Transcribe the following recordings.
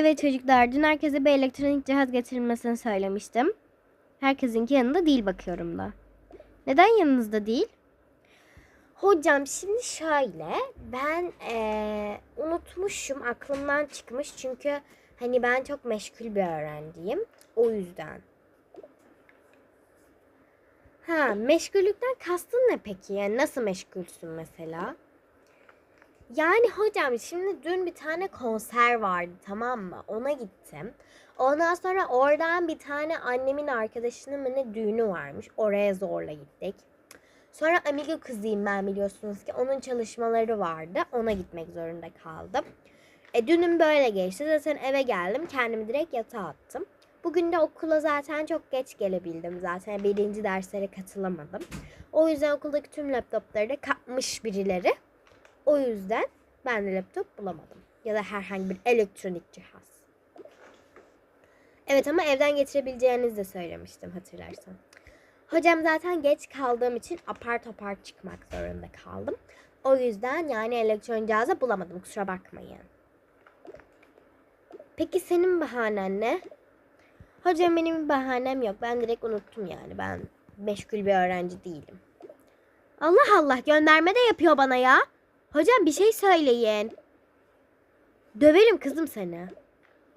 Evet çocuklar dün herkese bir elektronik cihaz getirilmesini söylemiştim. Herkesinki yanında değil bakıyorum da. Neden yanınızda değil? Hocam şimdi şöyle ben eee, unutmuşum aklımdan çıkmış çünkü hani ben çok meşgul bir öğrenciyim o yüzden. Ha meşgullükten kastın ne peki yani nasıl meşgulsün mesela? Yani hocam şimdi dün bir tane konser vardı tamam mı? Ona gittim. Ondan sonra oradan bir tane annemin arkadaşının mı ne düğünü varmış. Oraya zorla gittik. Sonra Amigo kızıyım ben biliyorsunuz ki. Onun çalışmaları vardı. Ona gitmek zorunda kaldım. E, dünüm böyle geçti. Zaten eve geldim. Kendimi direkt yatağa attım. Bugün de okula zaten çok geç gelebildim. Zaten birinci derslere katılamadım. O yüzden okuldaki tüm laptopları da kapmış birileri. O yüzden ben laptop bulamadım. Ya da herhangi bir elektronik cihaz. Evet ama evden getirebileceğinizi de söylemiştim hatırlarsan. Hocam zaten geç kaldığım için apar topar çıkmak zorunda kaldım. O yüzden yani elektronik cihazı bulamadım kusura bakmayın. Peki senin bahanen ne? Hocam benim bir bahanem yok. Ben direkt unuttum yani. Ben meşgul bir öğrenci değilim. Allah Allah gönderme de yapıyor bana ya. Hocam bir şey söyleyin. Döverim kızım seni.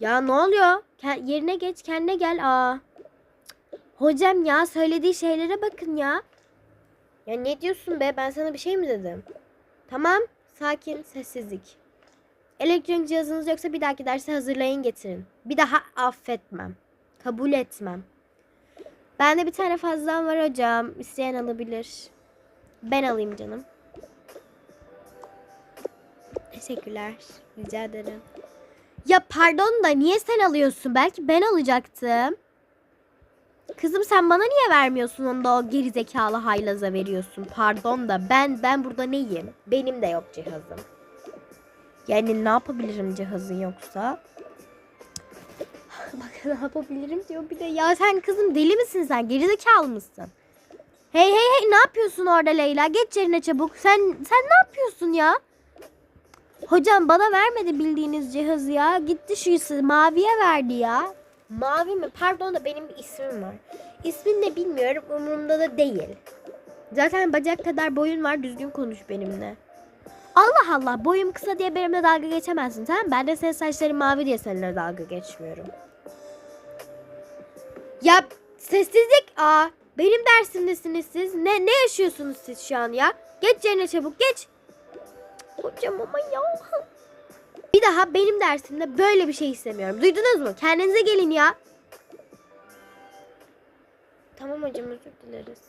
Ya ne oluyor? Ke- yerine geç kendine gel. Aa. Hocam ya söylediği şeylere bakın ya. Ya ne diyorsun be? Ben sana bir şey mi dedim? Tamam. Sakin. Sessizlik. Elektronik cihazınız yoksa bir dahaki derse hazırlayın getirin. Bir daha affetmem. Kabul etmem. Bende bir tane fazlam var hocam. İsteyen alabilir. Ben alayım canım. Teşekkürler. Rica ederim. Ya pardon da niye sen alıyorsun? Belki ben alacaktım. Kızım sen bana niye vermiyorsun onu da o gerizekalı haylaza veriyorsun? Pardon da ben ben burada neyim? Benim de yok cihazım. Yani ne yapabilirim cihazın yoksa? Bak ne yapabilirim diyor bir de. Ya sen kızım deli misin sen? Gerizekalı mısın? Hey hey hey ne yapıyorsun orada Leyla? Geç yerine çabuk. Sen sen ne yapıyorsun ya? Hocam bana vermedi bildiğiniz cihazı ya. Gitti şu maviye verdi ya. Mavi mi? Pardon da benim bir ismim var. İsmini de bilmiyorum. Umurumda da değil. Zaten bacak kadar boyun var. Düzgün konuş benimle. Allah Allah boyum kısa diye benimle dalga geçemezsin tamam? Ben de senin saçların mavi diye seninle dalga geçmiyorum. Ya sessizlik. Aa, benim dersimdesiniz siz. Ne ne yaşıyorsunuz siz şu an ya? Geç yerine çabuk geç. Hocam ama ya. Bir daha benim dersimde böyle bir şey istemiyorum. Duydunuz mu? Kendinize gelin ya. Tamam hocam özür dileriz.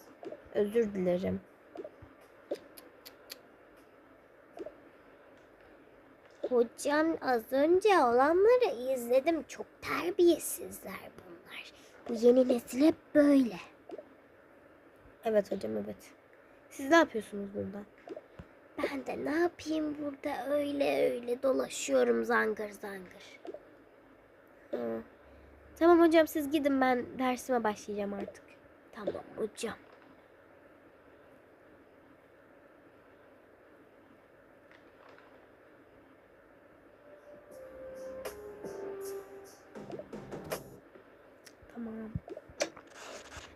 Özür dilerim. Hocam az önce olanları izledim. Çok terbiyesizler bunlar. Bu yeni nesil hep böyle. Evet hocam evet. Siz ne yapıyorsunuz burada? Ben de ne yapayım burada öyle öyle dolaşıyorum zangır zangır. Hı. Tamam hocam siz gidin ben dersime başlayacağım artık. Tamam hocam. Tamam.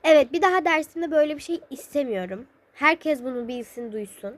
Evet bir daha dersimde böyle bir şey istemiyorum. Herkes bunu bilsin duysun.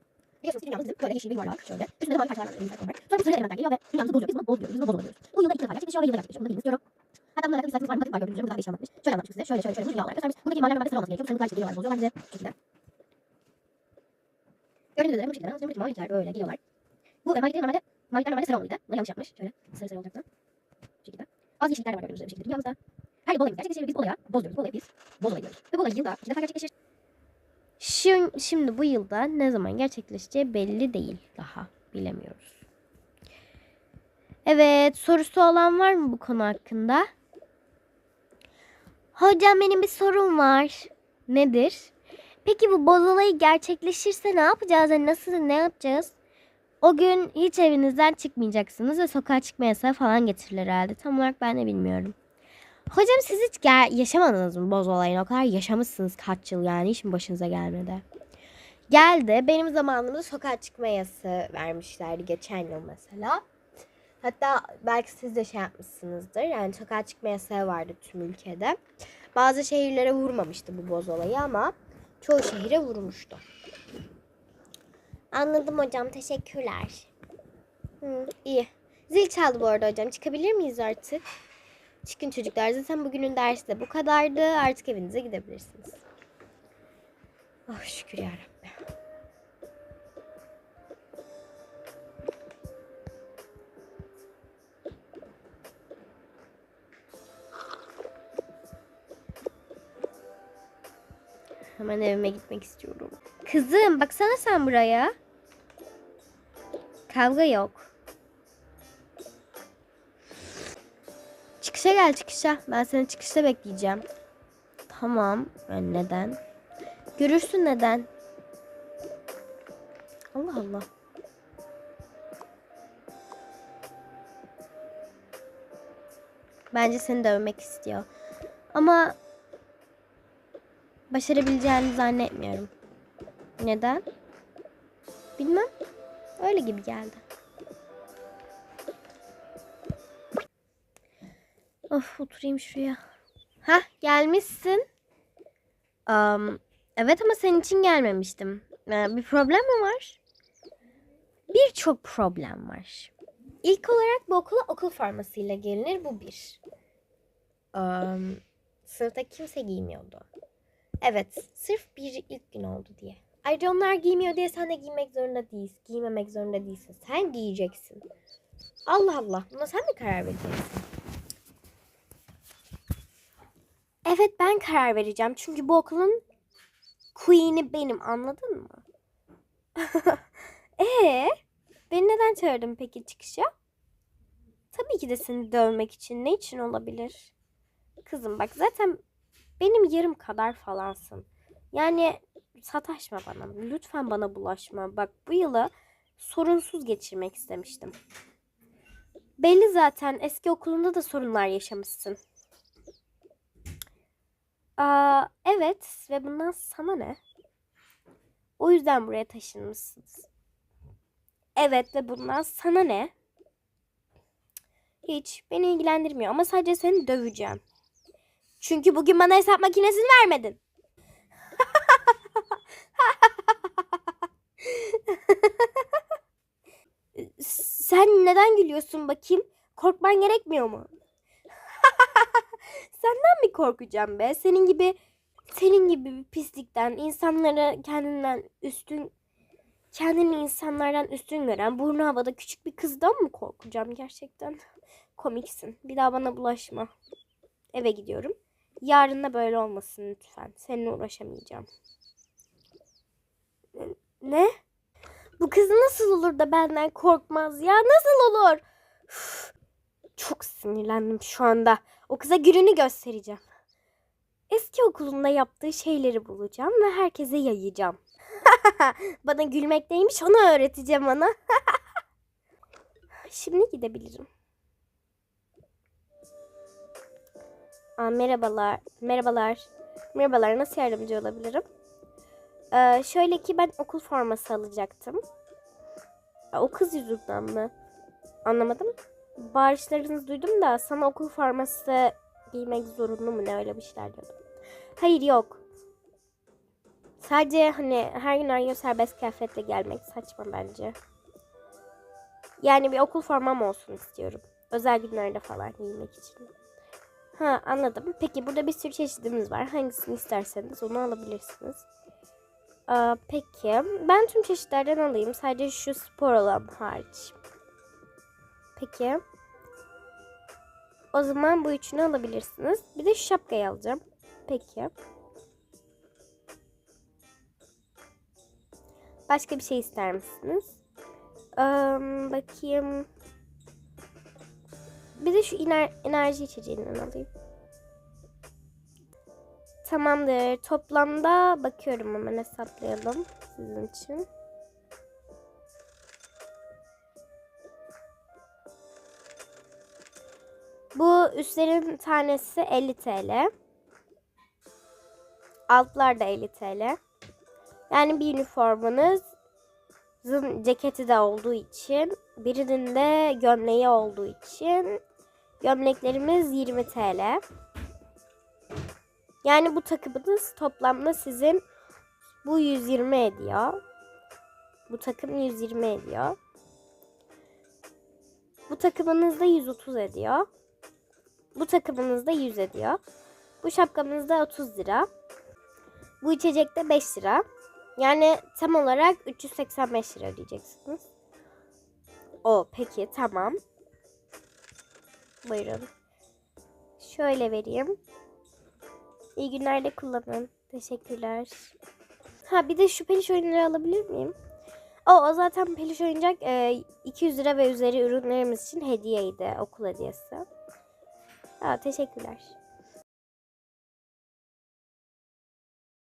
Biliyorsunuz dünyamız bizim böyle yeşil bir yuvarlak şöyle. Üstünde de mavi parçalar var. Sonra bu sarı elementler geliyor ve dünyamızı bozuyor. Biz bunu bozuyoruz. Biz bunu bozuluyoruz. Bu yılda iki defa gerçekleşiyor ve yılda gerçekleşiyor. Bunu bilmek istiyorum. Hatta bununla alakalı bir sayfamız var. Matematik var gördüğünüz üzere. Burada değişik anlatmış. Şöyle anlatmış size. Şöyle şöyle şöyle. Bu dünya olarak göstermiş. Buradaki imaller normalde sıra olması gerekiyor. Bu sarılıklar işte geliyorlar. Bozuyorlar bize. Bu şekilde. Gördüğünüz üzere bu şekilde. Buradaki mavilikler böyle geliyorlar. Bu e, mavilikler normalde mavilikler normalde sıra olmalıydı. Bunu yanlış yapmış. Şöyle sarı sarı olacaktı. Bu şekilde. Bazı yeşillikler de var gördüğünüz üzere bu şekilde dünyamızda. Her yıl bu olayı gerçekleşir ve biz bu olaya bozuyoruz. Bu olayı biz bozulayıyoruz. Ve bu olay yılda iki defa gerçekleşir. Şimdi, bu yılda ne zaman gerçekleşeceği belli değil daha. Bilemiyoruz. Evet, sorusu olan var mı bu konu hakkında? Hocam benim bir sorum var. Nedir? Peki bu boz olayı gerçekleşirse ne yapacağız? Yani nasıl ne yapacağız? O gün hiç evinizden çıkmayacaksınız ve sokağa çıkma yasağı falan getirilir herhalde. Tam olarak ben de bilmiyorum. Hocam siz hiç gel- yaşamadınız mı boz olayını? O kadar yaşamışsınız kaç yıl yani hiç mi başınıza gelmedi? Geldi. Benim zamanımda sokağa çıkma yasağı vermişlerdi geçen yıl mesela. Hatta belki siz de şey yapmışsınızdır. Yani sokağa çıkma yasağı vardı tüm ülkede. Bazı şehirlere vurmamıştı bu boz olayı ama çoğu şehire vurmuştu. Anladım hocam. Teşekkürler. Hı, iyi. Zil çaldı bu arada hocam. Çıkabilir miyiz artık? Çıkın çocuklar. Zaten bugünün dersi de bu kadardı. Artık evinize gidebilirsiniz. Oh şükür yarabbim. Hemen evime gitmek istiyorum. Kızım baksana sen buraya. Kavga yok. Gel çıkışa. Ben seni çıkışta bekleyeceğim. Tamam. Yani neden? Görürsün neden. Allah Allah. Bence seni dövmek istiyor. Ama başarabileceğini zannetmiyorum. Neden? Bilmem. Öyle gibi geldi. Of oturayım şuraya. Hah gelmişsin. Am, evet ama senin için gelmemiştim. Ee, bir problem mi var? Birçok problem var. İlk olarak bu okula okul formasıyla gelinir. Bu bir. Am, sınıfta kimse giymiyordu. Evet. Sırf bir ilk gün oldu diye. Ayrıca onlar giymiyor diye sen de giymek zorunda değilsin. Giymemek zorunda değilsin. Sen giyeceksin. Allah Allah. Buna sen mi karar vereceksin? Evet ben karar vereceğim. Çünkü bu okulun queen'i benim. Anladın mı? Ee, beni neden çağırdın peki çıkışa? Tabii ki de seni dövmek için. Ne için olabilir? Kızım bak zaten benim yarım kadar falansın. Yani sataşma bana. Lütfen bana bulaşma. Bak bu yılı sorunsuz geçirmek istemiştim. Belli zaten eski okulunda da sorunlar yaşamışsın. Aa, evet ve bundan sana ne? O yüzden buraya taşınmışsınız. Evet ve bundan sana ne? Hiç beni ilgilendirmiyor ama sadece seni döveceğim. Çünkü bugün bana hesap makinesini vermedin. Sen neden gülüyorsun bakayım? Korkman gerekmiyor mu? Mi korkacağım be? Senin gibi senin gibi bir pislikten, insanları kendinden üstün kendini insanlardan üstün gören, burnu havada küçük bir kızdan mı korkacağım gerçekten? Komiksin. Bir daha bana bulaşma. Eve gidiyorum. Yarın da böyle olmasın lütfen. Seninle uğraşamayacağım. Ne? Bu kız nasıl olur da benden korkmaz ya? Nasıl olur? Üf, çok sinirlendim şu anda. O kıza gününü göstereceğim. Eski okulunda yaptığı şeyleri bulacağım ve herkese yayacağım. Bana gülmek neymiş onu öğreteceğim ona. Şimdi gidebilirim. Aa, merhabalar. Merhabalar. Merhabalar. Nasıl yardımcı olabilirim? Ee, şöyle ki ben okul forması alacaktım. Aa, o kız yüzünden mi? Anlamadım. Bağırışlarınızı duydum da sana okul forması giymek zorunlu mu ne öyle bir şeyler diyordum. Hayır yok. Sadece hani her gün her gün serbest kıyafetle gelmek saçma bence. Yani bir okul formam olsun istiyorum. Özel günlerde falan giymek için. Ha anladım. Peki burada bir sürü çeşidimiz var. Hangisini isterseniz onu alabilirsiniz. Aa, peki. Ben tüm çeşitlerden alayım. Sadece şu spor olan hariç. Peki. O zaman bu üçünü alabilirsiniz. Bir de şapkayı alacağım. Peki. Başka bir şey ister misiniz? Ee, bakayım. Bir de şu iner- enerji içeceğinden alayım. Tamamdır. Toplamda bakıyorum hemen hesaplayalım sizin için. Üstlerin tanesi 50 TL. Altlar da 50 TL. Yani bir üniformanızın ceketi de olduğu için, birinin de gömleği olduğu için gömleklerimiz 20 TL. Yani bu takımınız toplamda sizin bu 120 ediyor. Bu takım 120 ediyor. Bu takımınız da 130 ediyor. Bu takımınız da 100 ediyor. Bu şapkamız da 30 lira. Bu içecek de 5 lira. Yani tam olarak 385 lira ödeyeceksiniz. O peki tamam. Buyurun. Şöyle vereyim. İyi günler de kullanın. Teşekkürler. Ha bir de şu peluş oyunları alabilir miyim? O, o zaten peluş oyuncak e, 200 lira ve üzeri ürünlerimiz için hediyeydi. Okul hediyesi. Ha, teşekkürler.